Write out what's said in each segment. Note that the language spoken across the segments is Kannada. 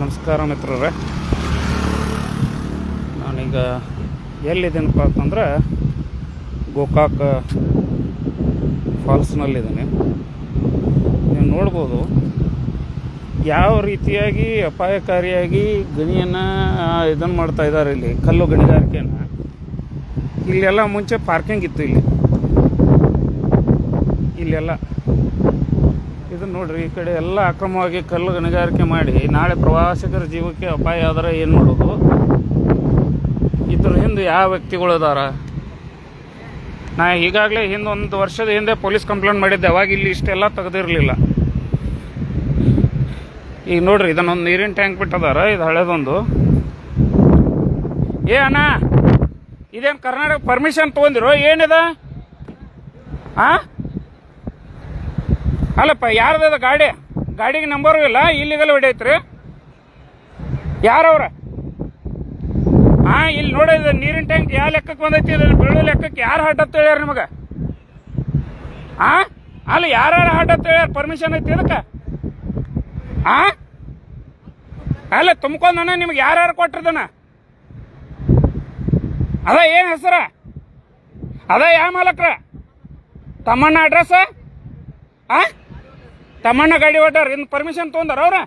ನಮಸ್ಕಾರ ಮಿತ್ರರೇ. ನಾನೀಗ ಎಲ್ಲಿದ್ದೀನಪ್ಪ ಅಂತಂದ್ರೆ ಗೋಕಾಕ್ ಫಾಲ್ಸ್ನಲ್ಲಿದ್ದೀನಿ. ನೀವು ನೋಡ್ಬೋದು ಯಾವ ರೀತಿಯಾಗಿ ಅಪಾಯಕಾರಿಯಾಗಿ ಗಣಿಯನ್ನು ಇದನ್ನು ಮಾಡ್ತಾ ಇದ್ದಾರೆ ಇಲ್ಲಿ, ಕಲ್ಲು ಗಣಿಗಾರಿಕೆಯನ್ನು. ಇಲ್ಲೆಲ್ಲ ಮುಂಚೆ ಪಾರ್ಕಿಂಗ್ ಇತ್ತು ಇಲ್ಲಿ. ಇಲ್ಲೆಲ್ಲ ಇದನ್ನ ನೋಡ್ರಿ, ಈ ಕಡೆ ಎಲ್ಲ ಅಕ್ರಮವಾಗಿ ಕಲ್ಲು ಗಣಿಗಾರಿಕೆ ಮಾಡಿ, ನಾಳೆ ಪ್ರವಾಸಿಗರ ಜೀವಕ್ಕೆ ಅಪಾಯ ಆದ್ರೆ ಏನು ಮಾಡೋದು? ಇದ್ರ ಹಿಂದೆ ಯಾವ ವ್ಯಕ್ತಿಗಳು ಇದಾರ? ನಾ ಈಗಾಗಲೇ ಹಿಂದೆ ಒಂದು ವರ್ಷದ ಹಿಂದೆ ಪೊಲೀಸ್ ಕಂಪ್ಲೇಂಟ್ ಮಾಡಿದ್ದೆ, ಅವಾಗ ಇಲ್ಲಿ ಇಷ್ಟೆಲ್ಲ ತೆಗೆದಿರಲಿಲ್ಲ. ಈಗ ನೋಡ್ರಿ, ಇದನ್ನೊಂದು ನೀರಿನ ಟ್ಯಾಂಕ್ ಬಿಟ್ಟದಾರ, ಇದು ಹಳೇದೊಂದು. ಏ ಅಣ್ಣ, ಇದೇನು ಕರ್ನಾಟಕ ಪರ್ಮಿಷನ್ ತೊಗೊಂಡಿರೋ? ಏನಿದೆ? ಆ? ಅಲ್ಲಪ್ಪ ಯಾರ್ದದ ಗಾಡಿ? ಗಾಡಿಗೆ ನಂಬರು ಇಲ್ಲ, ಇಲ್ಲಿಗಲ್ಲ ಹೊಡೆಯತ್ರಿ ಯಾರವ್ರ? ಹಾ, ಇಲ್ಲಿ ನೋಡಿದ ನೀರಿನ ಟ್ಯಾಂಕ್ ಯಾವ ಲೆಕ್ಕಕ್ಕೆ ಬಂದೈತಿ ಬೀಳೋ ಲೆಕ್ಕಕ್ಕೆ ಯಾರು ಹಟ್ಟತ್ ಹೇಳ್ಯಾರ ನಿಮಗೆ? ಆ ಅಲ್ಲ ಯಾರು ಹಡ್ಡತ್ತ ಹೇಳ್ಯಾರ? ಪರ್ಮಿಷನ್ ಐತಿ ಅದಕ್ಕೆ ಆ ಅಲ್ಲ ತುಂಬ್ಕೊಂಡನ ನಿಮ್ಗೆ ಯಾರ್ಯಾರು ಕೊಟ್ಟಿರ್ದನ ಅದ ಏನ್ ಹೆಸರ? ಅದ ಯಾವ ಮಾಲಕ್ರ? ತಮ್ಮಣ್ಣ ಅಡ್ರೆಸ್ ಆ ತಮ್ಮಣ್ಣ ಗಾಡಿ ಹೊಟ್ಟಾರ ಇನ್ನು ಪರ್ಮಿಷನ್ ತೊಗೊಂಡಾರ ಅವ್ರ?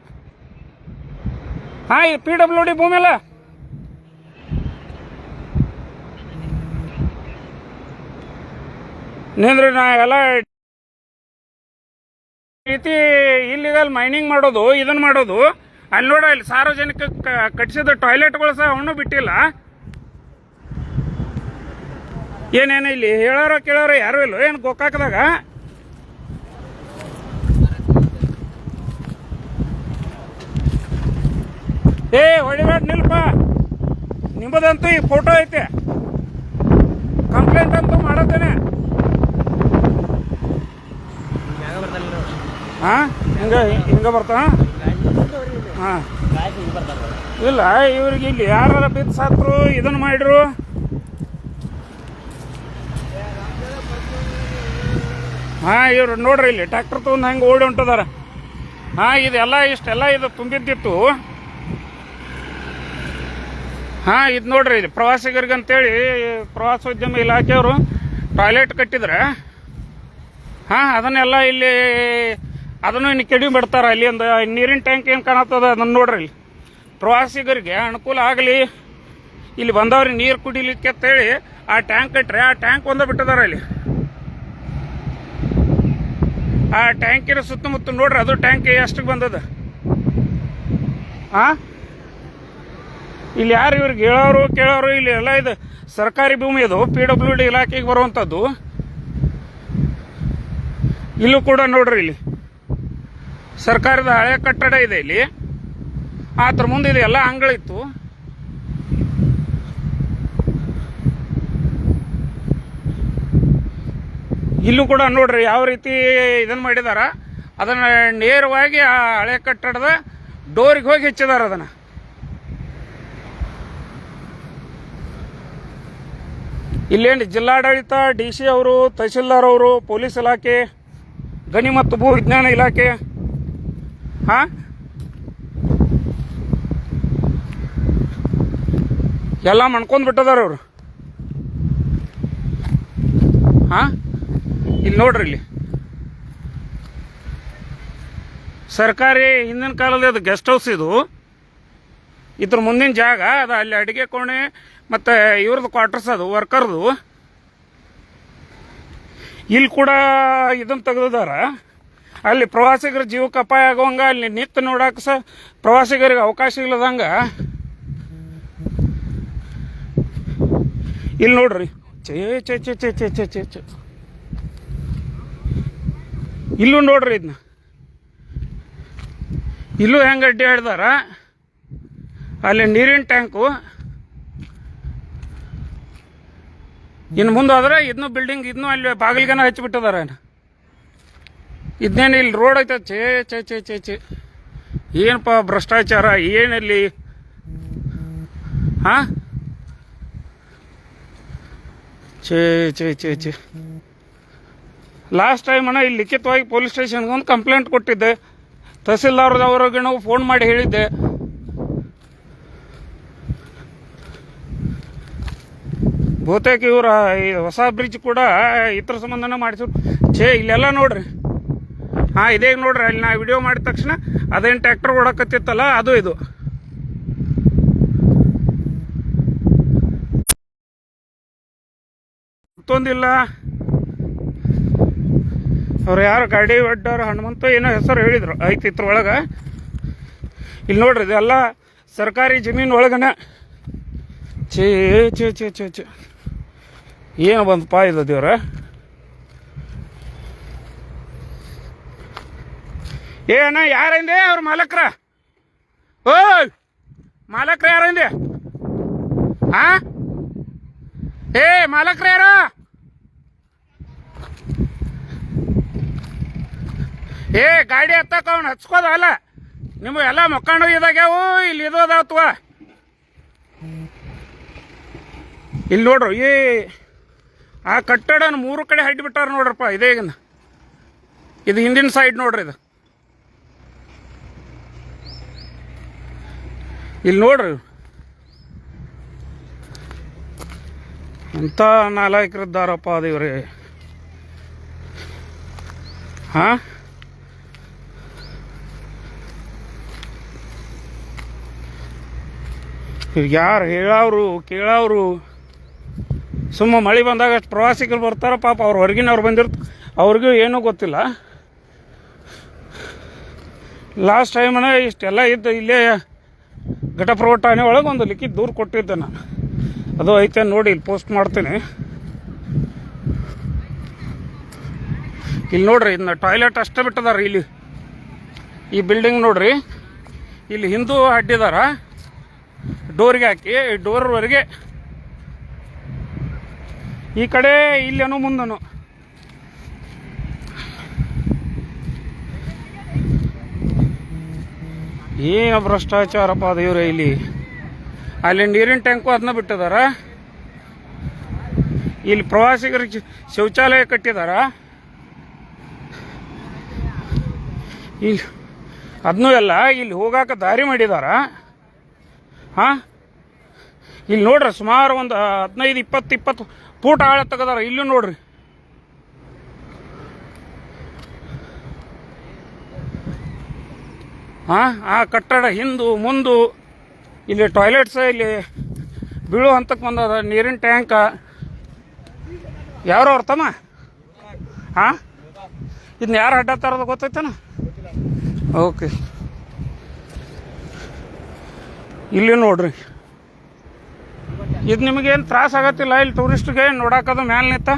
ಹಾ ಪಿ ಡಬ್ಲ್ಯೂ ಡಿ ಭೂಮಿ ಅಲ್ಲ. ನಿಂದ್ರಿ ನಾ ಎಲ್ಲ ರೀತಿ ಇಲ್ಲಿಗಲ್ ಮೈನಿಂಗ್ ಮಾಡೋದು ಇದನ್ನ ಮಾಡೋದು. ಅಲ್ಲಿ ನೋಡ ಇಲ್ಲಿ ಸಾರ್ವಜನಿಕ ಕಟ್ಟಿಸಿದ ಟಾಯ್ಲೆಟ್ಗಳು ಸಹ ಅವನು ಬಿಟ್ಟಿಲ್ಲ. ಏನೇನು ಇಲ್ಲಿ? ಹೇಳೋರ, ಕೇಳೋರ ಯಾರು ಇಲ್ಲ, ಏನು ಗೋಕಾಕದಾಗ? ಏ, ಹೊಡಿಬೇಡ, ನಿಲ್ಪ. ನಿಮ್ಮದಂತೂ ಈ ಫೋಟೋ ಐತೆ. ಕಂಪ್ಲೇಂಟ್ ಅಂತೂ ಮಾಡತ್ತೇನೆ. ಹಾ? ಹಿಂಗ ಹಿಂಗ ಬರ್ತಾ? ಹಾ. ಇಲ್ಲ, ಇವ್ರಿಗೆ ಇಲ್ಲಿ ಯಾರ ಬಿದ್ದು ಸಾತ್ರು ಇದನ್ನು ಮಾಡಿರು? ಹಾ, ಇವ್ರು ನೋಡ್ರಿ ಇಲ್ಲಿ ಟ್ರ್ಯಾಕ್ಟರ್ ತಗೊಂಡು ಹಂಗೆ ಓಡಿ ಹೊಂಟದಾರ. ಹಾ, ಇದೆಲ್ಲ ಇಷ್ಟೆಲ್ಲ ಇದು ತುಂಬಿದ್ದಿತ್ತು. ಹಾ, ಇದು ನೋಡ್ರಿ, ಇದು ಪ್ರವಾಸಿಗರಿಗೆ ಅಂತೇಳಿ ಪ್ರವಾಸೋದ್ಯಮ ಇಲಾಖೆಯವರು ಟಾಯ್ಲೆಟ್ ಕಟ್ಟಿದ್ರೆ, ಹಾ, ಅದನ್ನೆಲ್ಲ ಇಲ್ಲಿ, ಅದನ್ನು ಇನ್ನು ಕೆಡಿ ಬಿಡ್ತಾರ. ಅಲ್ಲಿ ಒಂದು ನೀರಿನ ಟ್ಯಾಂಕ್ ಏನು ಕಾಣತ್ತದ ಅದನ್ನು ನೋಡ್ರಿ ಇಲ್ಲಿ. ಪ್ರವಾಸಿಗರಿಗೆ ಅನುಕೂಲ ಆಗಲಿ. ಇಲ್ಲಿ ಬಂದವ್ರಿಗೆ ನೀರು ಕುಡಿಲಿಕ್ಕೆ ಅಂತೇಳಿ ಆ ಟ್ಯಾಂಕ್ ಕಟ್ಟರೆ, ಆ ಟ್ಯಾಂಕ್ ಒಂದ ಬಿಟ್ಟಿದ್ದಾರೆ ಇಲ್ಲಿ. ಆ ಟ್ಯಾಂಕಿನ ಸುತ್ತಮುತ್ತ ನೋಡ್ರಿ, ಅದು ಟ್ಯಾಂಕ್ ಎಷ್ಟಕ್ಕೆ ಬಂದದ? ಆ? ಇಲ್ಲಿ ಯಾರು ಇವ್ರಿಗೆ ಹೇಳೋರು, ಕೇಳೋರು, ಇಲ್ಲಿ ಎಲ್ಲ ಇದು ಸರ್ಕಾರಿ ಭೂಮಿ ಇದು ಪಿ ಡಬ್ಲ್ಯೂ ಡಿ ಇಲಾಖೆಗೆ ಬರುವಂಥದ್ದು ಇಲ್ಲೂ ಕೂಡ ನೋಡ್ರಿ ಇಲ್ಲಿ. ಸರ್ಕಾರದ ಹಳೆ ಕಟ್ಟಡ ಇದೆ ಇಲ್ಲಿ. ಆದ್ರ ಮುಂದೆ ಇದು, ಎಲ್ಲ ಅಂಗಳಿತ್ತು ಇಲ್ಲೂ ಕೂಡ ನೋಡ್ರಿ ಯಾವ ರೀತಿ ಇದನ್ನ ಮಾಡಿದಾರ. ಅದನ್ನ ನೇರವಾಗಿ ಆ ಹಳೆ ಕಟ್ಟಡದ ಡೋರಿಗೆ ಹೋಗಿ ಹೆಚ್ಚಿದಾರ ಅದನ್ನ. ಇಲ್ಲೇನು ಜಿಲ್ಲಾಡಳಿತ, ಡಿ ಸಿ ಅವರು, ತಹಸೀಲ್ದಾರ್ ಅವರು, ಪೊಲೀಸ್ ಇಲಾಖೆ, ಗಣಿ ಮತ್ತು ಭೂ ವಿಜ್ಞಾನ ಇಲಾಖೆ. ಹಾ? ಎಲ್ಲ ಮಣ್ಕೊಂಡ್ ಬಿಟ್ಟದಾರ ಅವರು. ಹಾ? ಇಲ್ಲಿ ನೋಡ್ರಿ ಇಲ್ಲಿ. ಸರ್ಕಾರಿ ಹಿಂದಿನ ಕಾಲದ ಅದು ಗೆಸ್ಟ್ ಹೌಸ್ ಇದು. ಇದ್ರ ಮುಂದಿನ ಜಾಗ, ಅದು ಅಲ್ಲಿ ಅಡಿಗೆ ಕೋಣೆ ಮತ್ತು ಇವ್ರದ್ದು ಕ್ವಾರ್ಟರ್ಸ್ ಅದು ವರ್ಕರ್ದು ಇಲ್ಲಿ ಕೂಡ ಇದನ್ನು ತೆಗೆದಿದಾರ ಅಲ್ಲಿ ಪ್ರವಾಸಿಗರ ಜೀವಕ್ಕೆ ಅಪಾಯ ಆಗುವಂಗ ಅಲ್ಲಿ ನಿಂತು ನೋಡೋಕೆ ಸಹ ಪ್ರವಾಸಿಗರಿಗೆ ಅವಕಾಶ ಇಲ್ಲದಂಗ. ಇಲ್ಲಿ ನೋಡ್ರಿ. ಚೇ ಚೇ ಚೇ ಚೇ ಚೇ ಚೇ ಚೇ ಚೇ ಇಲ್ಲೂ ನೋಡ್ರಿ ಇದನ್ನ ಇಲ್ಲೂ ಹೆಂಗೆ ಅಡ್ಡಿ ಹಿಡ್ದಾರ. ಅಲ್ಲಿ ನೀರಿನ ಟ್ಯಾಂಕು ಇನ್ನು ಮುಂದೆ ಇದನ್ನು ಬಿಲ್ಡಿಂಗ್ ಇದನ್ನು ಅಲ್ಲಿ ಬಾಗಿಲಿಗೆನ ಹಚ್ಚಿಬಿಟ್ಟಿದಾರ. ಇದನ್ನೇನು ಇಲ್ಲಿ ರೋಡ್ ಐತೆ ಚೇ ಚೇ ಚೇ ಚೇ ಚೇ ಏನಪ್ಪ ಭ್ರಷ್ಟಾಚಾರ, ಏನಲ್ಲಿ? ಹಾಂ? ಛೇ ಛೇ ಛೇ ಛೇ. ಲಾಸ್ಟ್ ಟೈಮ್ ಅಣ್ಣ ಇಲ್ಲಿ ಲಿಖಿತವಾಗಿ ಪೊಲೀಸ್ ಸ್ಟೇಷನ್ಗೆ ಒಂದು ಕಂಪ್ಲೇಂಟ್ ಕೊಟ್ಟಿದ್ದೆ. ತಹಸೀಲ್ದಾರ್ದವ್ರಿಗೆ ನಾವು ಫೋನ್ ಮಾಡಿ ಹೇಳಿದ್ದೆ. ಬಹುತೇಕ ಇವರ ಈ ಹೊಸ ಬ್ರಿಡ್ಜ್ ಕೂಡ ಇತರ ಸಂಬಂಧನ ಮಾಡಿಸಿದ್ರು ಛೇ, ಇಲ್ಲೆಲ್ಲ ನೋಡ್ರಿ. ಹಾಂ, ಇದೇ ನೋಡ್ರಿ. ಅಲ್ಲಿ ನಾ ವಿಡಿಯೋ ಮಾಡಿದ ತಕ್ಷಣ ಅದೇನು ಟ್ರ್ಯಾಕ್ಟರ್ ಓಡಕತ್ತಿತ್ತಲ್ಲ, ಅದು ಇದು. ಮತ್ತೊಂದಿಲ್ಲ. ಅವ್ರು ಯಾರು ಗಾಡಿ ಒಡ್ಡವ್ರು ಹನುಮಂತ ಏನೋ ಹೆಸರು ಹೇಳಿದ್ರು. ಐತಿ ಇತ್ರ ಒಳಗೆ ಇಲ್ಲಿ ನೋಡ್ರಿ, ಇದೆಲ್ಲ ಸರ್ಕಾರಿ ಜಮೀನು ಒಳಗನ. ಛೇ ಛೇ ಛೇ ಛೇ ಛೇ. ಏನು ಬಂದಪ್ಪ ಇದು ದೇವ್ರ? ಏನ ಯಾರಂದೆ ಅವ್ರ ಮಾಲಕ್ರ? ಓಯ್, ಮಾಲಕ್ರ ಯಾರಂದೆ ಹಾ ಏ, ಮಾಲಕ್ರ ಯಾರು? ಏ, ಗಾಡಿ ಹತ್ತಕ ಅವ್ನು ಹಚ್ಕೋದ ಅಲ್ಲ. ನಿಮ್ಗೆ ಎಲ್ಲ ಮಕ್ಕಂಡು ಇದಾಗ್ಯಾವು ಇಲ್ಲಿ ಇದು ಅದಾವತ್ವ ಇಲ್ಲಿ ನೋಡ್ರಿ ಈ ಆ ಕಟ್ಟಡನ ಮೂರು ಕಡೆ ಹಡ್ಡಿ ಬಿಟ್ಟಾರ ನೋಡ್ರಪ್ಪ, ಇದೇ ಈಗಿನ. ಇದು ಹಿಂದಿನ ಸೈಡ್ ನೋಡ್ರಿ ಇದು. ಇಲ್ಲಿ ನೋಡ್ರಿ ಎಂಥ ನಾಲಾಯಕರಿದ್ದಾರಪ್ಪ ದೇವ್ರಿ ಹಾ? ಯಾರು ಹೇಳವ್ರು, ಕೇಳವ್ರು? ಸುಮ್ಮ ಮಳೆ ಬಂದಾಗ ಅಷ್ಟು ಪ್ರವಾಸಿಗರು ಬರ್ತಾರೆ, ಪಾಪ ಅವ್ರು ಹೊರಗಿನವ್ರು ಬಂದಿರ್ತ, ಅವ್ರಿಗೂ ಏನೂ ಗೊತ್ತಿಲ್ಲ. ಲಾಸ್ಟ್ ಟೈಮನ ಇಷ್ಟೆಲ್ಲ ಇದ್ದು, ಇಲ್ಲೇ ಘಟಪ್ರಭು ಠಾಣೆ ಒಳಗೆ ಒಂದು ಲಿಖಿತ ದೂರು ಕೊಟ್ಟಿದ್ದೆ ನಾನು. ಅದು ಐತೆ ನೋಡಿ, ಇಲ್ಲಿ ಪೋಸ್ಟ್ ಮಾಡ್ತೀನಿ. ಇಲ್ಲಿ ನೋಡ್ರಿ ಇದನ್ನ ಟಾಯ್ಲೆಟ್ ಅಷ್ಟೇ ಬಿಟ್ಟದಾರ ಇಲ್ಲಿ. ಈ ಬಿಲ್ಡಿಂಗ್ ನೋಡ್ರಿ, ಇಲ್ಲಿ ಹಿಂದೂ ಅಡ್ಡಿದಾರ. ಡೋರ್ಗೆ ಹಾಕಿ ಡೋರ್ವರೆಗೆ ಈ ಕಡೆ ಇಲ್ಲೇನೋ ಮುಂದನು ಏನು ಭ್ರಷ್ಟಾಚಾರಪ್ಪ ದೇವ್ರೆ ಇಲ್ಲಿ. ಅಲ್ಲಿ ನೀರಿನ ಟ್ಯಾಂಕು ಅದನ್ನ ಬಿಟ್ಟಿದಾರ. ಇಲ್ಲಿ ಪ್ರವಾಸಿಗರಿಗೆ ಶೌಚಾಲಯ ಕಟ್ಟಿದಾರ. ಇಲ್ಲಿ ಅದನ್ನೂ ಎಲ್ಲ ಇಲ್ಲಿ ಹೋಗಾಕ ದಾರಿ ಮಾಡಿದಾರ. ಹಾಂ? ಇಲ್ಲಿ ನೋಡ್ರಿ, ಸುಮಾರು ಒಂದು ಹದಿನೈದು, ಇಪ್ಪತ್ತು ಇಪ್ಪತ್ತು ಫೂಟ್ ಆಳ ತೆಗದಾರ, ಇಲ್ಲೂ ನೋಡ್ರಿ. ಹಾಂ ಆ ಕಟ್ಟಡ ಹಿಂದು, ಮುಂದು, ಇಲ್ಲಿ ಟಾಯ್ಲೆಟ್ಸ್ ಇಲ್ಲಿ ಬೀಳೋ ಹಂತಕ್ಕೆ ಬಂದದ, ನೀರಿನ ಟ್ಯಾಂಕ. ಯಾರವ್ರ ತಮ್ಮ? ಹಾಂ ಇದನ್ನ ಯಾರು ಅಡ್ಡ ತರೋದು ಗೊತ್ತೈತನ? ಓಕೆ ಇಲ್ಲಿ ನೋಡ್ರಿ. ಇದು ನಿಮಗೇನು ತ್ರಾಸ ಆಗತ್ತಿಲ್ಲ? ಇಲ್ಲಿ ಟೂರಿಸ್ಟ್ಗೆ ನೋಡಾಕದು ಮ್ಯಾಲ ನಿತ್ತ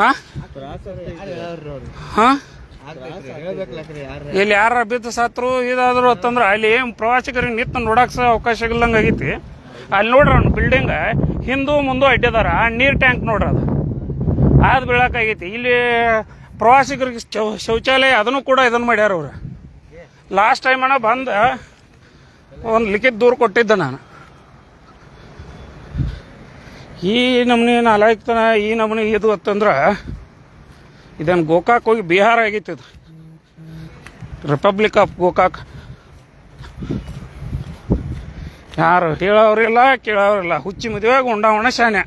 ಹಾಂ? ಹಾಂ? ಇಲ್ಲಿ ಯಾರ ಬಿದ್ದು ಸತ್ರು ಇದಾದ್ರು ಅಂತಂದ್ರೆ ಅಲ್ಲಿ ಪ್ರವಾಸಿಗರಿಗೆ ನಿಂತು ನೋಡಕ್ ಸಹ ಅವಕಾಶ ಇಲ್ಲಂಗ ಆಗೈತಿ. ಅಲ್ಲಿ ನೋಡ್ರಿ ಅವ್ನು ಬಿಲ್ಡಿಂಗ್ ಹಿಂದೂ ಮುಂದೂ ಅಡ್ಡಿದಾರ ಆ ನೀರ್ ಟ್ಯಾಂಕ್ ನೋಡ್ರಿ ಅದು. ಅದು ಬೀಳಕ್ಕಾಗೈತಿ ಇಲ್ಲಿ ಪ್ರವಾಸಿಗರಿಗೆ ಶೌಚಾಲಯ ಅದನ್ನು ಕೂಡ ಇದನ್ನು ಮಾಡ್ಯಾರ ಅವ್ರು. ಲಾಸ್ಟ್ ಟೈಮ್ ಅಣ್ಣ ಬಂದ, ಒಂದು ಲಿಖಿತ ದೂರು ಕೊಟ್ಟಿದ್ದೆ ನಾನು. ಈ ನಮ್ನಿ ನಾಲಾಯ್ತನ ಈ ನಮ್ನಿ ಇದು ಅಂತಂದ್ರೆ ಇದನ್ನು ಗೋಕಾಕ್ ಹೋಗಿ ಬಿಹಾರ ಆಗಿತ್ತು ಇದು. ರಿಪಬ್ಲಿಕ್ ಆಫ್ ಗೋಕಾಕ್ ಯಾರು ಹೇಳೋರಿಲ್ಲ ಕೇಳೋರಿಲ್ಲ ಹುಚ್ಚಿ ಮದುವೆಗೆ ಉಂಡಾವಣ ಶಾನೆ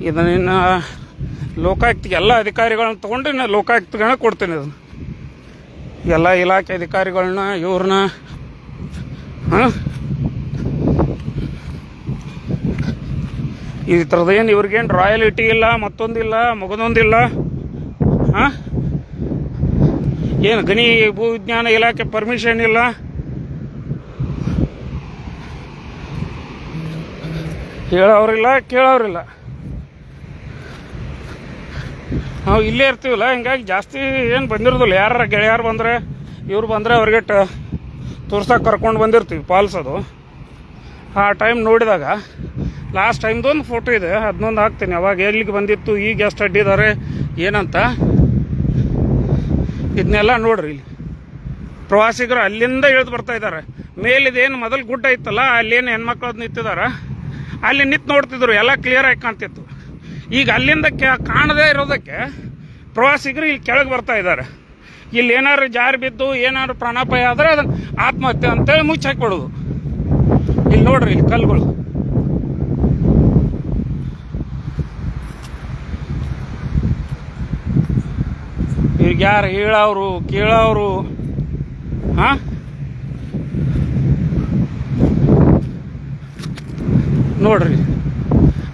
ಇದನ್ನ ಲೋಕಾಯುಕ್ತಿಗೆ ಎಲ್ಲ ಅಧಿಕಾರಿಗಳನ್ನ ತೊಗೊಂಡು ಲೋಕಾಯುಕ್ತಗಳನ್ನ ಕೊಡ್ತೀನಿ ಇದನ್ನ. ಎಲ್ಲ ಇಲಾಖೆ ಅಧಿಕಾರಿಗಳನ್ನ, ಇವ್ರನ್ನ ಹಾಂ? ಈ ಏನು, ಇವ್ರಿಗೇನು ರಾಯಲಿಟಿ ಇಲ್ಲ, ಮತ್ತೊಂದಿಲ್ಲ, ಮಗದೊಂದಿಲ್ಲ? ಹಾಂ? ಏನು, ಗಣಿ ಭೂ ವಿಜ್ಞಾನ ಇಲಾಖೆ ಪರ್ಮಿಷನ್ ಇಲ್ಲ? ಹೇಳೋರಿಲ್ಲ ಕೇಳೋರಿಲ್ಲ ನಾವು ಇಲ್ಲೇ ಇರ್ತೀವಲ್ಲ, ಹಿಂಗಾಗಿ ಜಾಸ್ತಿ ಏನು ಬಂದಿರೋದಿಲ್ಲ. ಯಾರ ಗೆಳೆಯಾರು ಬಂದರೆ, ಇವ್ರು ಬಂದರೆ ಅವ್ರಿಗೆ ತೋರ್ಸಕ್ಕೆ ಕರ್ಕೊಂಡು ಬಂದಿರ್ತೀವಿ ಫಾಲ್ಸ್ ಅದು. ಆ ಟೈಮ್ ನೋಡಿದಾಗ ಲಾಸ್ಟ್ ಟೈಮ್ದು ಒಂದು ಫೋಟೋ ಇದೆ ಅದನ್ನೊಂದು ಹಾಕ್ತೀನಿ. ಅವಾಗ ಎಲ್ಲಿಗೆ ಬಂದಿತ್ತು ಈಗ ಎಷ್ಟು ಅಡ್ಡಿದ್ದಾರೆ ಏನಂತ? ಇದನ್ನೆಲ್ಲ ನೋಡ್ರಿ ಇಲ್ಲಿ. ಪ್ರವಾಸಿಗರು ಅಲ್ಲಿಂದ ಇಳಿದು ಬರ್ತಾ ಇದ್ದಾರೆ ಮೇಲಿದೇನು ಮೊದಲು ಗುಡ್ಡ ಇತ್ತಲ್ಲ, ಅಲ್ಲೇನು ಹೆಣ್ಮಕ್ಳು ನಿಂತಿದ್ದಾರೆ ಅಲ್ಲಿ ನಿಂತು ನೋಡ್ತಿದ್ರು, ಎಲ್ಲ ಕ್ಲಿಯರ್ ಆಗಿ ಕಾಣ್ತಿತ್ತು. ಈಗ ಅಲ್ಲಿಂದ ಕಾಣದೇ ಇರೋದಕ್ಕೆ ಪ್ರವಾಸಿಗರು ಇಲ್ಲಿ ಕೆಳಗೆ ಬರ್ತಾ ಇದ್ದಾರೆ ಇಲ್ಲಿ ಏನಾದ್ರು ಜಾರಿ ಬಿದ್ದು ಏನಾದ್ರು ಪ್ರಾಣಾಪಾಯ ಆದ್ರೆ ಅದನ್ನ ಆತ್ಮಹತ್ಯೆ ಅಂತೇಳಿ ಮುಚ್ಚಾಕ್ಬಿಡೋದು ಇಲ್ಲಿ ನೋಡ್ರಿ, ಇಲ್ಲಿ ಕಲ್ಗಳು ಇವ್ರಿಗೆ ಯಾರು ಹೇಳವ್ರು ಕೇಳೋರು ಹಾ? ನೋಡ್ರಿ,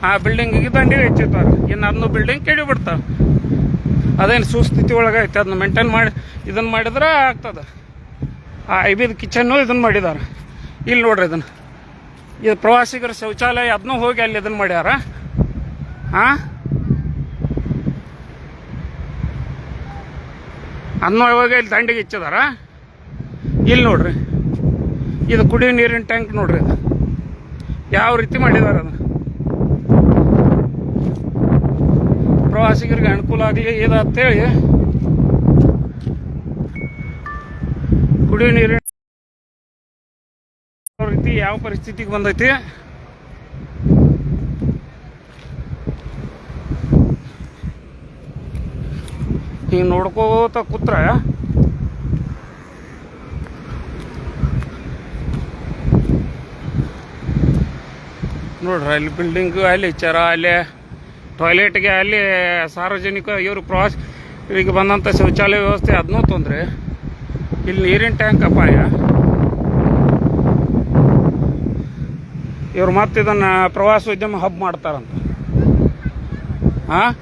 ಆ ಬಿಲ್ಡಿಂಗ್ ದಂಡಿ ಹೆಚ್ಚಿರ್ತಾರೆ ಇನ್ನು ಅದನ್ನು ಬಿಲ್ಡಿಂಗ್ ಕೆಡಿ ಬಿಡ್ತಾವೆ ಅದೇನು ಸುಸ್ಥಿತಿ ಒಳಗೆ ಐತೆ ಅದನ್ನ ಮೇಂಟೈನ್ ಮಾಡಿ ಇದನ್ನು ಮಾಡಿದ್ರೆ ಆಗ್ತದೆ. ಆ ಐಬಿದ ಕಿಚನ್ನು ಇದನ್ನು ಮಾಡಿದ್ದಾರೆ ಇಲ್ಲಿ ನೋಡ್ರಿ ಇದನ್ನು ಇದು ಪ್ರವಾಸಿಗರ ಶೌಚಾಲಯ ಅದನ್ನೂ ಹೋಗಿ ಅಲ್ಲಿ ಇದನ್ನು ಮಾಡ್ಯಾರ. ಹಾಂ ಅನ್ನೋ ಇವಾಗ ಇಲ್ಲಿ ದಂಡಿಗೆ ಇಚ್ಚಿದಾರ. ಇಲ್ಲಿ ನೋಡ್ರಿ. ಇದು ಕುಡಿಯೋ ನೀರಿನ ಟ್ಯಾಂಕ್ ನೋಡ್ರಿ ಇದು. ಯಾವ ರೀತಿ ಮಾಡಿದಾರ ಅದು ಪ್ರವಾಸಿಗರಿಗೆ ಅನುಕೂಲ ಆಗಲಿ ಇದು ಅಂತೇಳಿ ಕುಡಿಯೋ ನೀರಿನ ರೀತಿ ಯಾವ ಪರಿಸ್ಥಿತಿಗೆ ಬಂದೈತಿ? ಹಿಂಗೆ ನೋಡ್ಕೋತ ಕೂತ್ರ ನೋಡ್ರಿ ಅಲ್ಲಿ ಬಿಲ್ಡಿಂಗ್ ಅಲ್ಲಿ ಚರ, ಅಲ್ಲಿ ಟಾಯ್ಲೆಟ್ಗೆ ಅಲ್ಲಿ ಸಾರ್ವಜನಿಕ ಇವರು ಪ್ರವಾಸ ಇವರಿಗೆ ಬಂದಂಥ ಶೌಚಾಲಯ ವ್ಯವಸ್ಥೆ ಅದನ್ನೂ ತೊಂದರೆ. ಇಲ್ಲಿ ನೀರಿನ ಟ್ಯಾಂಕ್ ಅಪಾಯ. ಇವ್ರು ಮತ್ತೆ ಇದನ್ನು ಪ್ರವಾಸೋದ್ಯಮ ಹಬ್ ಮಾಡ್ತಾರಂತ. ಹಾಂ?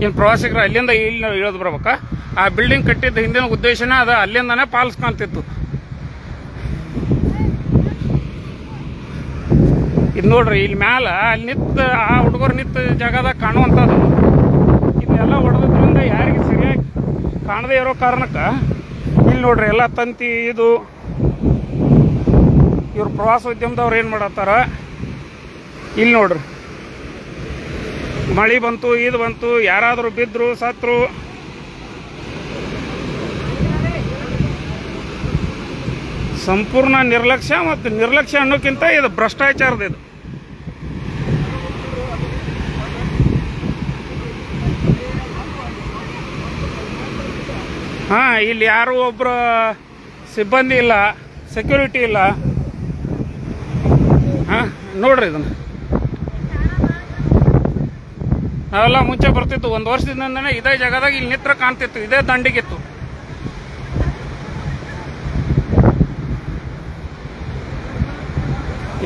ಇನ್ನು ಪ್ರವಾಸಿಗರು ಅಲ್ಲಿಂದ ಇಲ್ಲಿ ಇಳಿದು ಬರ್ಬೇಕಾ? ಆ ಬಿಲ್ಡಿಂಗ್ ಕಟ್ಟಿದ್ದ ಹಿಂದಿನ ಉದ್ದೇಶನೇ ಅದು, ಅಲ್ಲಿಂದನೇ ಪಾಲಿಸ್ಕೊಂತಿತ್ತು. ಇದು ನೋಡ್ರಿ, ಇಲ್ಲಿ ಮ್ಯಾಲ ಅಲ್ಲಿ ನಿಂತ ಆ ಹುಡುಗರು ನಿಂತ ಜಾಗದಾಗ ಕಾಣುವಂಥದ್ದು. ಇದೆಲ್ಲ ಹೊಡೆದ್ರಿಂದ ಯಾರಿಗೆ ಸರಿಯಾಗಿ ಕಾಣದೇ ಇರೋ ಕಾರಣಕ್ಕೆ ಇಲ್ಲಿ ನೋಡ್ರಿ, ಎಲ್ಲ ತಂತಿ ಇದು. ಇವ್ರು ಪ್ರವಾಸೋದ್ಯಮದವ್ರು ಏನು ಮಾಡತ್ತಾರ? ಇಲ್ಲಿ ನೋಡ್ರಿ. ಮಳೆ ಬಂತು ಇದು ಬಂತು, ಯಾರಾದರೂ ಬಿದ್ದರು ಸತ್ರು. ಸಂಪೂರ್ಣ ನಿರ್ಲಕ್ಷ್ಯ ಮತ್ತು ನಿರ್ಲಕ್ಷ್ಯ ಅನ್ನೋಕ್ಕಿಂತ ಇದು ಭ್ರಷ್ಟಾಚಾರದ ಇದು. ಹಾಂ, ಇಲ್ಲಿ ಯಾರು ಒಬ್ಬರು ಸಿಬ್ಬಂದಿ ಇಲ್ಲ ಸೆಕ್ಯೂರಿಟಿ ಇಲ್ಲ. ಹಾಂ, ನೋಡ್ರಿ ಇದನ್ನು. ನಾವೆಲ್ಲ ಮುಂಚೆ ಬರ್ತಿತ್ತು, ಒಂದು ವರ್ಷದಿಂದನೇ ಇದೇ ಜಾಗದಾಗ ಇಲ್ಲಿ ನಿತ್ರ ಕಾಣ್ತಿತ್ತು, ಇದೇ ದಂಡಿಗಿತ್ತು.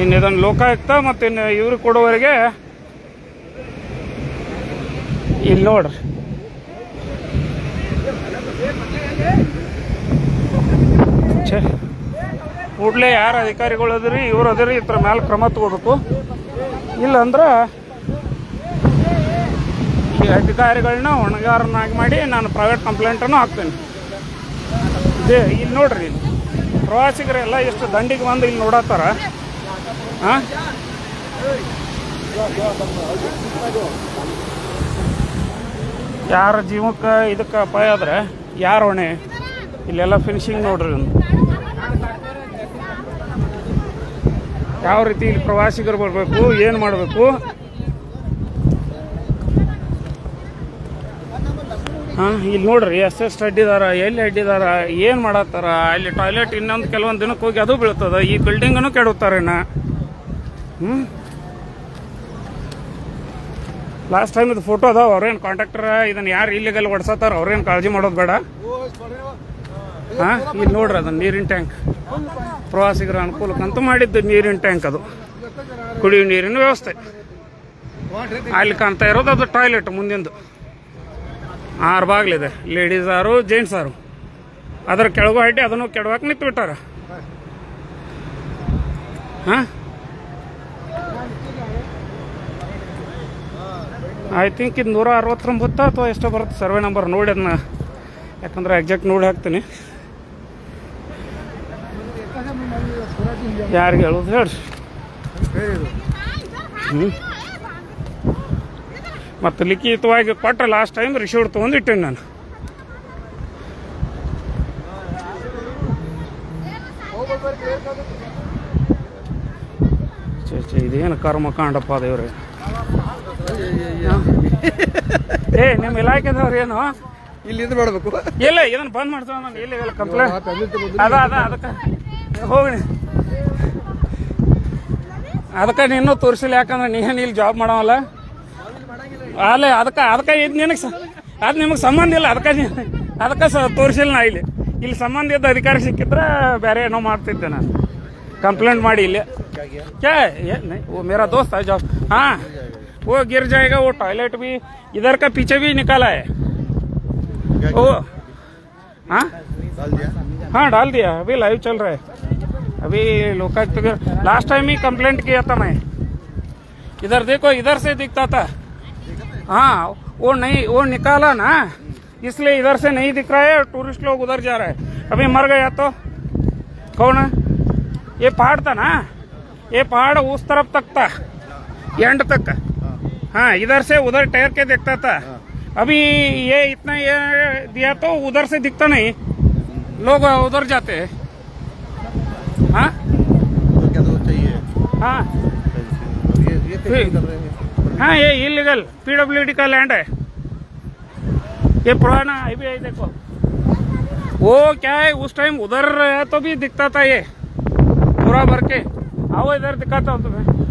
ಇನ್ನು ಇದನ್ನು ಲೋಕಾಯುಕ್ತ ಮತ್ತು ಇನ್ನು ಇವ್ರಿಗೆ ಕೊಡೋವರೆಗೆ ಇಲ್ಲಿ ನೋಡ್ರಿ ಛೇ ಕೂಡಲೇ ಯಾರು ಅಧಿಕಾರಿಗಳು ಅದ್ರಿ, ಇವ್ರು ಈ ಇದ್ರ ಮ್ಯಾಲೆ ಕ್ರಮ ತಗೋಬೇಕು. ಇಲ್ಲಂದ್ರೆ ಈ ಅಧಿಕಾರಿಗಳನ್ನ ಹೊಣೆಗಾರನಾಗಿ ಮಾಡಿ ನಾನು ಪ್ರೈವೇಟ್ ಕಂಪ್ಲೇಂಟನ್ನು ಹಾಕ್ತೇನೆ. ಇದೇ ಇಲ್ಲಿ ನೋಡ್ರಿ ಪ್ರವಾಸಿಗರೆಲ್ಲ ಎಷ್ಟು ದಂಡಿಗೆ ಬಂದು ಇಲ್ಲಿ ನೋಡತ್ತಾರ? ಹಾಂ ಯಾರ ಜೀವಕ್ಕೆ ಇದಕ್ಕೆ ಅಪಾಯ ಆದ್ರೆ? ಯಾರ ಹೊಣೆ? ಇಲ್ಲೆಲ್ಲ ಫಿನಿಶಿಂಗ್ ನೋಡ್ರಿ ಯಾವ ರೀತಿ ಇಲ್ಲಿ ಪ್ರವಾಸಿಗರು ಬರಬೇಕು, ಏನು ಮಾಡಬೇಕು? ಹಾಂ, ಇಲ್ಲಿ ನೋಡ್ರಿ ಎಷ್ಟು ಅಡ್ಡಿದಾರ, ಎಲ್ಲಿ ಅಡ್ಡಿದಾರ, ಏನು ಮಾಡತ್ತಾರ, ಅಲ್ಲಿ ಟಾಯ್ಲೆಟ್ ಇನ್ನೊಂದು ಕೆಲವೊಂದು ದಿನಕ್ಕೆ ಹೋಗಿ ಅದು ಬೀಳ್ತದ, ಈ ಬಿಲ್ಡಿಂಗನ್ನು ಕೆಡುತ್ತಾರೆ ನಾ ಹ್ಞೂ ಲಾಸ್ಟ್ ಟೈಮ್ ಇದು ಫೋಟೋ ಅದಾವ ಅವ್ರೇನು ಕಾಂಟ್ರಾಕ್ಟರ್ ಇದನ್ನ ಯಾರು ಇಲ್ಲಿಗೆಲ್ಲ ಓಡಿಸತ್ತಾರ ಅವ್ರೇನು ಕಾಳಜಿ ಮಾಡೋದು ಬೇಡ. ಹಾಂ ಇಲ್ಲಿ ನೋಡ್ರಿ ಅದನ್ನ ನೀರಿನ ಟ್ಯಾಂಕ್ ಪ್ರವಾಸಿಗರ ಅನುಕೂಲಕ್ಕಂತೂ ಮಾಡಿದ್ದು ನೀರಿನ ಟ್ಯಾಂಕ್ ಅದು. ಕುಡಿಯುವ ನೀರಿನ ವ್ಯವಸ್ಥೆ. ಅಲ್ಲಿ ಕಾಣ್ತಾ ಇರೋದು ಅದು ಟಾಯ್ಲೆಟ್ ಮುಂದಿಂದು. ಆರು ಬಾಗಿಲಿದೆ. ಲೇಡೀಸ್ ಆರು ಜೆಂಟ್ಸ್ ಆರು. ಅದರ ಕೆಳಗು ಅಡ್ಡಿ ಅದನ್ನು ಕೆಡವಾಕ ನಿಂತು ಬಿಟ್ಟಾರ ಹಾಂ? ಐ ಥಿಂಕ್ ಇದು ನೂರ ಅರವತ್ತೊಂಬತ್ತು ಅಥವಾ ಎಷ್ಟೋ ಬರುತ್ತೆ ಸರ್ವೆ ನಂಬರ್. ನೋಡಿ ಅದನ್ನ. ಯಾಕಂದ್ರೆ ಎಕ್ಸಾಕ್ಟ್ ನೋಡಿ ಹಾಕ್ತೀನಿ. ಯಾರಿಗೆ ಹೇಳೋದು ಹೇಳ್ರಿ ಹ್ಞೂ ಮತ್ತು ಲಿಖಿತವಾಗಿ ಕೊಟ್ಟರೆ ಲಾಸ್ಟ್ ಟೈಮ್ ರಿಶೂಡ್ ತೊಗೊಂಡಿಟ್ಟೇನೆ ನಾನು. ಇದೇನು ಕರ್ಮ ಕರ್ಮಕಾಂಡಪ್ಪ ದೇವ್ರೆ. ಏ ನಿಮ್ಮ ಇಲಾಖೆದವ್ರು ಏನು? ಇಲ್ಲಿ ಇದು ಇಲ್ಲ ಇದನ್ನ ಬಂದ್ ಮಾಡ್ತೇವೆ ನಾನು ಇಲ್ಲಿ ಕಂಪ್ಲೇಂಟ್. ಅದ ಅದ ಅದಕ್ಕೆ. ಹೋಗಿ ಅದಕ್ಕೆ ನೀನು ತೋರಿಸಿಲ್ಲ ಯಾಕಂದ್ರೆ ನೀನು ಇಲ್ಲಿ ಜಾಬ್ ಮಾಡೋವಲ್ಲ? ಅಲ್ಲ ಅದಕ್ಕೆ ಅದಕ್ಕೆ ಇದು ನಿನಗೆ ಅದು ನಿಮಗೆ ಸಂಬಂಧ ಇಲ್ಲ ಅದಕ್ಕೆ ಅದಕ್ಕೆ ಸ ತೋರಿಸಿಲ್ಲ ನಾ ಇಲ್ಲಿ. ಇಲ್ಲಿ ಸಂಬಂಧ ಇದ್ದ ಅಧಿಕಾರಿ ಸಿಕ್ಕಿದ್ರೆ ಬೇರೆ ಏನೋ ಮಾಡ್ತಿದ್ದೆ ನಾನು. ಕಂಪ್ಲೇಂಟ್ ಮಾಡಿ ಇಲ್ಲಿ. ಓ ಮೇರಾ ದೋಸ್ತ ಜಾಬ್ ಹಾಂ. है हाँ वो गिर जाएगा वो टॉयलेट भी इधर का पीछे भी निकाला है। वो हाँ? हाँ डाल दिया अभी लाइव चल रहा है। अभी लोकायुक्त के लास्ट टाइम ही कंप्लेंट किया था मैं। इधर देखो इधर से दिखता था। हाँ वो नहीं वो निकाला ना इसलिए इधर से नहीं दिख रहा है टूरिस्ट लोग उधर जा रहा है। अभी मर गया तो। कौन? है ये पहाड़ था ना? ये पहाड़ उस तरफ़ तक था एंड तक। हाँ इधर से उधर टहर के देखता था। अभी ये इतना ये दिया तो उधर से दिखता नहीं। लोग उधर जाते हैं। हाँ? तो क्या तो चाहिए? हाँ। ये ये कर रहे हैं? हाँ ये इलीगल पीडब्ल्यूडी का लैंड है। ये पुराना हाईवे है देखो। वो क्या है उस टाइम उधर तो भी दिखता था ये। पूरा भर के। आओ इधर दिखाता हूँ तुम्हें।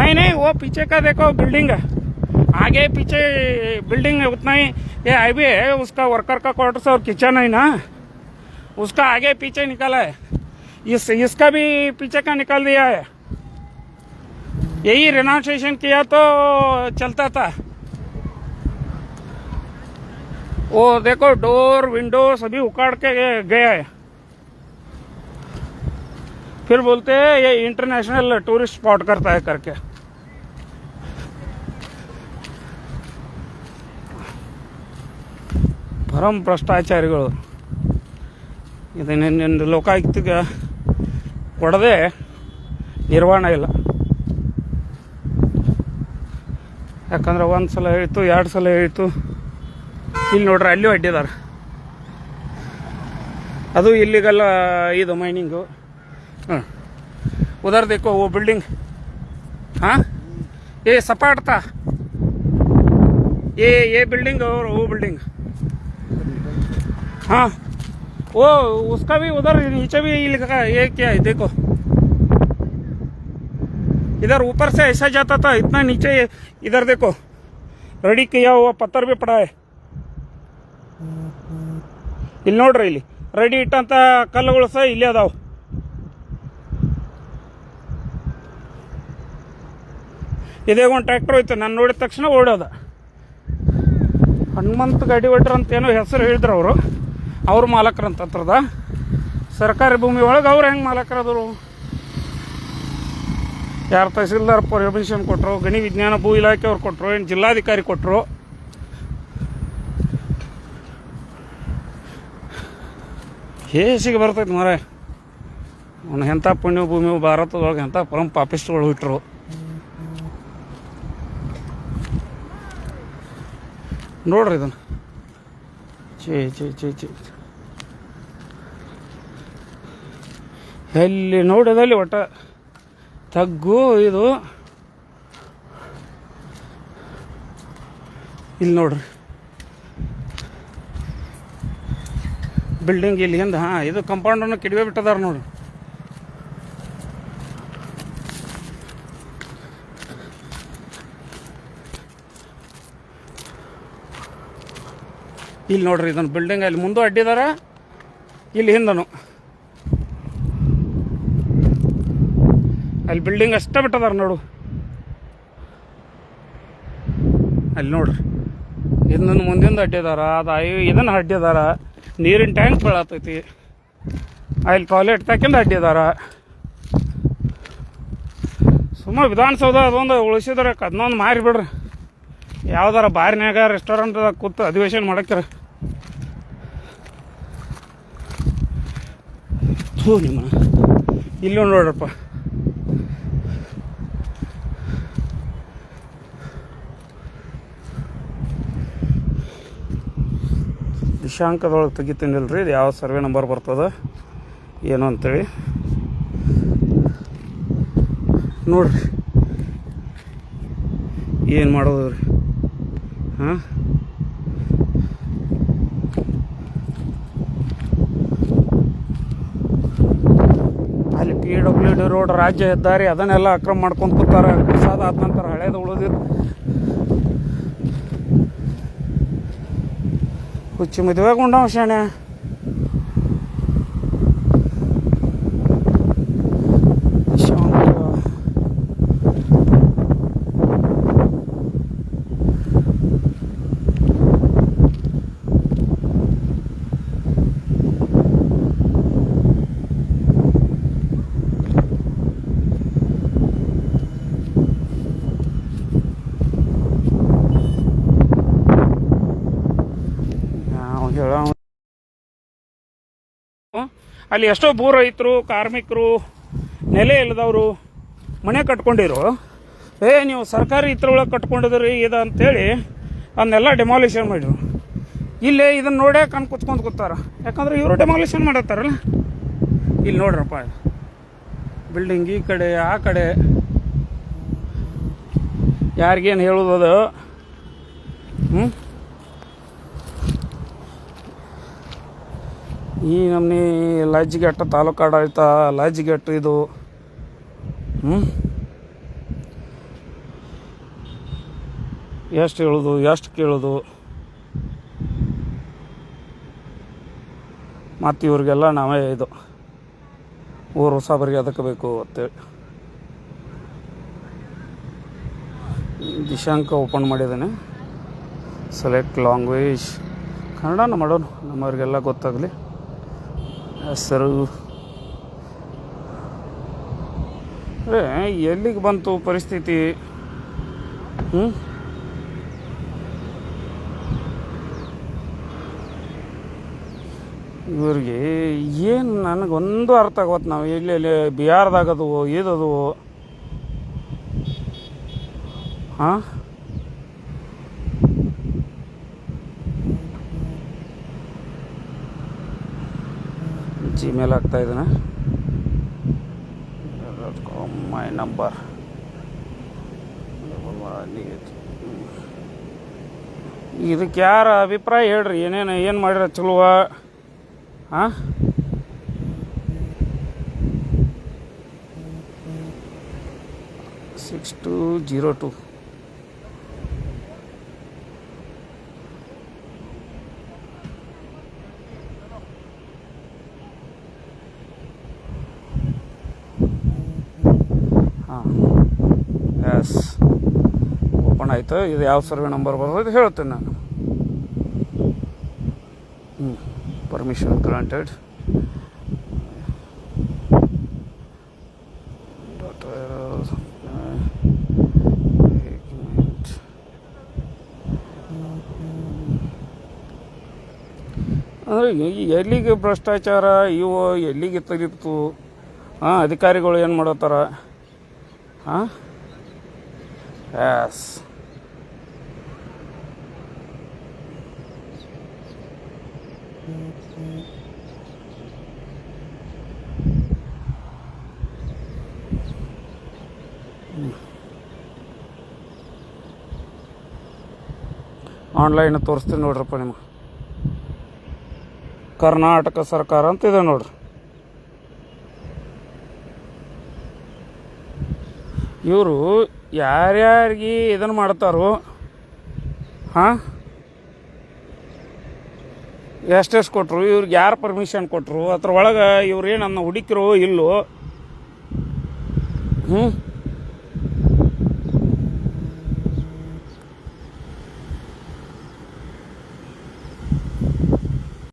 नहीं नहीं, वो पीछे का देखो बिल्डिंग है। आगे पीछे बिल्डिंग है, उतना ही ये हाईवे है, उसका वर्कर का क्वार्टर्स और किचन है ना। उसका आगे पीछे निकाला है। इस, इसका भी पीछे का निकाल दिया है। यही रिनाउंसिएशन किया तो चलता था। वो देखो डोर विंडो सभी उखाड़ के गया है। फिर बोलते हैं, ये इंटरनेशनल टूरिस्ट स्पॉट करता है करके। ಧರ್ಮ ಭ್ರಷ್ಟಾಚಾರಿಗಳು. ಇದನ್ನ ಲೋಕಾಯುಕ್ತಿಗೆ ಕೊಡದೆ ನಿರ್ವಹಣೆ ಇಲ್ಲ. ಯಾಕಂದ್ರೆ ಒಂದು ಸಲ ಹೇಳಿತು, ಎರಡು ಸಲ ಹೇಳಿತು. ಇಲ್ಲಿ ನೋಡ್ರಿ ಅಲ್ಲಿ ಅಡ್ಡಿದಾರೆ. ಅದು ಇಲ್ಲಿಗೆಲ್ಲ ಇದು ಮೈನಿಂಗು ಹಾಂ ಉದಾರ್ದಿಕ್ಕೋ ಓ ಬಿಲ್ಡಿಂಗ್ ಹಾಂ? ಏ, ಸಪಾಟ್ತಾ. ಏ ಏ ಬಿಲ್ಡಿಂಗ್ ಅವರು ಓ ಬಿಲ್ಡಿಂಗ್ हाँ वो उसका भी उधर नीचे भी लिखा है ये क्या है देखो इधर ऊपर से ऐसा जाता था इतना नीचे इधर देखो रेडी किया हुआ पत्थर भी पड़ा है ಇಲ್ಲಿ ನೋಡ್ರಿ ಇಲ್ಲಿ ರೆಡಿ ಇಟ್ಟಂತ ಕಲ್ಲುಗಳು ಸಹ ಇಲ್ಲೇ ಅದಾವ ಇದೇ ಒಂದು ಟ್ರ್ಯಾಕ್ಟರ್ ಹೋಯ್ತು ನಾನು ನೋಡಿದ ತಕ್ಷಣ ಓಡೋದ ಹನುಮಂತ ಗಾಡಿ ಹೊಡ್ರ ಅಂತ ಏನೋ ಹೆಸರು ಹೇಳಿದ್ರು ಅವರು ಅವ್ರ ಮಾಲಕರಂತ ಹತ್ರದ? ಸರ್ಕಾರಿ ಭೂಮಿ ಒಳಗೆ ಅವ್ರು ಹೆಂಗೆ ಮಾಲಕರದರು? ಯಾರು ತಹಸೀಲ್ದಾರ್ ಪರ್ಮಿಷನ್ ಕೊಟ್ಟರು ಗಣಿ ವಿಜ್ಞಾನ ಭೂ ಇಲಾಖೆ ಅವ್ರು ಕೊಟ್ಟರು ಏನು ಜಿಲ್ಲಾಧಿಕಾರಿ ಕೊಟ್ಟರು ಹೇಸಿಗೆ ಬರ್ತೈತೆ ಮರ ಅವನು ಎಂಥ ಪುಣ್ಯ ಭೂಮಿ ಭಾರತದೊಳಗೆ ಎಂಥ ಪರಂ ಪಾಪಿಸ್ಟ್ಗಳು ಇಟ್ಟರು ನೋಡ್ರಿ ಇದನ್ನು. ಚೇ ಚೇ ಚೇ ಚೇ ಎಲ್ಲಿ ನೋಡೋದಲ್ಲಿ ಒಟ್ಟ ತಗ್ಗು ಇದು. ಇಲ್ಲಿ ನೋಡ್ರಿ. ಬಿಲ್ಡಿಂಗ್ ಇಲ್ಲಿ ಹಿಂದೆ, ಹಾಂ, ಇದು ಕಂಪೌಂಡನ್ನು ಕಿಡಿವೆ ಬಿಟ್ಟದಾರ ನೋಡ್ರಿ. ಇಲ್ಲಿ ನೋಡ್ರಿ ಇದನ್ನು ಬಿಲ್ಡಿಂಗ್, ಅಲ್ಲಿ ಮುಂದೆ ಅಡ್ಡಿದಾರ, ಇಲ್ಲಿ ಹಿಂದನು. ಅಲ್ಲಿ ಬಿಲ್ಡಿಂಗ್ ಅಷ್ಟೇ ಬಿಟ್ಟದಾರ ನೋಡು. ಅಲ್ಲಿ ನೋಡ್ರಿ. ಇದನ್ನ ಮುಂದಿಂದ ಅಡ್ಡಿದಾರ ಅದು ಇದನ್ನು ಅಡ್ಡಿದಾರ ನೀರಿನ ಟ್ಯಾಂಕ್ ಬೀಳತೈತಿ. ಅಲ್ಲಿ ಟಾಯ್ಲೆಟ್ ತಕ್ಕಿಂದ ಅಡ್ಡಿದಾರ ಸುಮ್ಮ ವಿಧಾನಸೌಧ ಅದೊಂದು ಉಳಿಸಿದ್ರೆ ಅದನ್ನೊಂದು ಮಾರಿ ಬಿಡ್ರಿ. ಯಾವ್ದಾರ ಬಾರಿನಾಗ ರೆಸ್ಟೋರೆಂಟ್ದಾಗ ಕೂತು ಅಧಿವೇಶನ ಮಾಡಕ್ಕಿರ. ಥೂ ನಿಮ್ಮ. ಇಲ್ಲಿ ನೋಡ್ರಪ್ಪ. ದಿಶಾಂಕದೊಳಗೆ ತೆಗಿತೀನಿಲ್ರಿ ರೀ ಇದು ಯಾವ ಸರ್ವೆ ನಂಬರ್ ಬರ್ತದೆ, ಏನು ಅಂತೇಳಿ. ನೋಡ್ರಿ, ಏನು ಮಾಡೋದು ರೀ? ಹಾಂ? ಅಲ್ಲಿ ಪಿ ಡಬ್ಲ್ಯೂ ಡಿ ರೋಡ್ ರಾಜ್ಯ ಹೆದ್ದಾರಿ, ಅದನ್ನೆಲ್ಲ ಅಕ್ರಮ ಮಾಡ್ಕೊಂಡು ಕೂತಾರೆ. ಪ್ರಸಾದ ಆದ ನಂತರ ಹಳೇದು ಉಳಿದಿದ್ದು ಹುಚ್ಚು ಮದುವೆಗೊಂಡವ ಶಾಣೆ ಶಾಂತ. ನಾವು ಹೇಳೋ ಅಲ್ಲಿ ಎಷ್ಟೋ ಭೂ ರೈತರು ಕಾರ್ಮಿಕರು, ನೆಲೆ ಇಲ್ಲದವರು ಮನೆ ಕಟ್ಕೊಂಡಿರು. ಏ, ನೀವು ಸರ್ಕಾರಿ ಇದ್ರೊಳಗೆ ಕಟ್ಕೊಂಡಿದ್ರಿ ಇದು ಅಂತೇಳಿ ಅದನ್ನೆಲ್ಲ ಡೆಮಾಲಿಷನ್ ಮಾಡಿದ್ರು. ಇಲ್ಲೇ ಇದನ್ನ ನೋಡೇ ಕಣ್ ಕುತ್ಕೊಂಡು ಕೂತಾರ. ಯಾಕಂದ್ರೆ ಇವರು ಡೆಮಾಲಿಷನ್ ಮಾಡತ್ತಾರಲ್ಲ. ಇಲ್ಲಿ ನೋಡ್ರಪ್ಪ ಬಿಲ್ಡಿಂಗ್ ಈ ಕಡೆ, ಆ ಕಡೆ. ಯಾರಿಗೇನು ಹೇಳೋದು ಹ್ಞೂ ಈ ನಮ್ಮನೆ ಲಾಜ್ಗೆಟ್ಟ ತಾಲೂಕು ಆಡಳಿತ ಲಾಜ್ಗೆಟ್ಟು ಇದು. ಹ್ಞೂ ಎಷ್ಟು ಹೇಳೋದು, ಎಷ್ಟು ಕೇಳೋದು? ಮತ್ತು ಇವ್ರಿಗೆಲ್ಲ ನಾವೇ ಇದು, ಊರು ಹೊಸಬರಿಗೆ ಅದಕ್ಕೆ ಬೇಕು ಅಂತೇಳಿ. ದಿಶಾಂಕ ಓಪನ್ ಮಾಡಿದ್ದೇನೆ. ಸೆಲೆಕ್ಟ್ ಲಾಂಗ್ವೇಜ್ ಕನ್ನಡನ ಮಾಡೋಣ ನಮ್ಮವ್ರಿಗೆಲ್ಲ ಗೊತ್ತಾಗಲಿ. ಹೆಸರು? ಎಲ್ಲಿಗೆ ಬಂತು ಪರಿಸ್ಥಿತಿ? ಹ್ಞೂ ಇವ್ರಿಗೆ ಏನು ನನಗೊಂದು ಅರ್ಥ ಆಗೋತ್ ನಾವು ಎಲ್ಲಿ ಎಲ್ಲಿ, ಬಿಹಾರದಾಗದು, ಇದದು? ಹಾಂ? ಜಿಮೇಲ್ ಆಗ್ತಾ ಕಾಮ್ ಮೈ ನಂಬರ್ ಇದಕ್ಕೆ ಯಾರ ಅಭಿಪ್ರಾಯ ಹೇಳ್ರಿ? ಏನೇನು ಏನು ಮಾಡಿರ ಚಲುವ ಹಾಂ ಸಿಕ್ಸ್ ಟು ಜೀರೋ ಟು ಹಾಂ. ಎಸ್ ಓಪನ್ ಆಯಿತು. ಇದು ಯಾವ ಸರ್ವೆ ನಂಬರ್ ಬರ್ತದೆ ಹೇಳ್ತೇನೆ ನಾನು. ಹ್ಞೂ ಪರ್ಮಿಷನ್ ಗ್ರಾಂಟೆಡ್ ಅಂದರೆ ಎಲ್ಲಿಗೆ ಭ್ರಷ್ಟಾಚಾರ, ಇವು ಎಲ್ಲಿಗೆ ತೆಗಿತು? ಹಾಂ, ಅಧಿಕಾರಿಗಳು ಏನು ಮಾಡತ್ತಾರ? ಹಾಂ ಎಸ್ ಆನ್ಲೈನ್ ತೋರಿಸ್ತೀನಿ ನೋಡ್ರಪ್ಪ ನಿಮ್ಗೆ. ಕರ್ನಾಟಕ ಸರ್ಕಾರ ಅಂತ ಇದೆ ನೋಡ್ರಿ. ಇವರು ಯಾರ್ಯಾರಿಗೆ ಇದನ್ನು ಮಾಡ್ತಾರೋ, ಹಾಂ? ಎಷ್ಟೆಷ್ಟು ಕೊಟ್ಟರು ಇವ್ರಿಗೆ ಯಾರು ಪರ್ಮಿಷನ್ ಕೊಟ್ಟರು ಅದ್ರ ಒಳಗೆ ಇವ್ರು ಏನು ಹುಡುಕಿರೋ ಇಲ್ಲೋ? ಹ್ಞೂ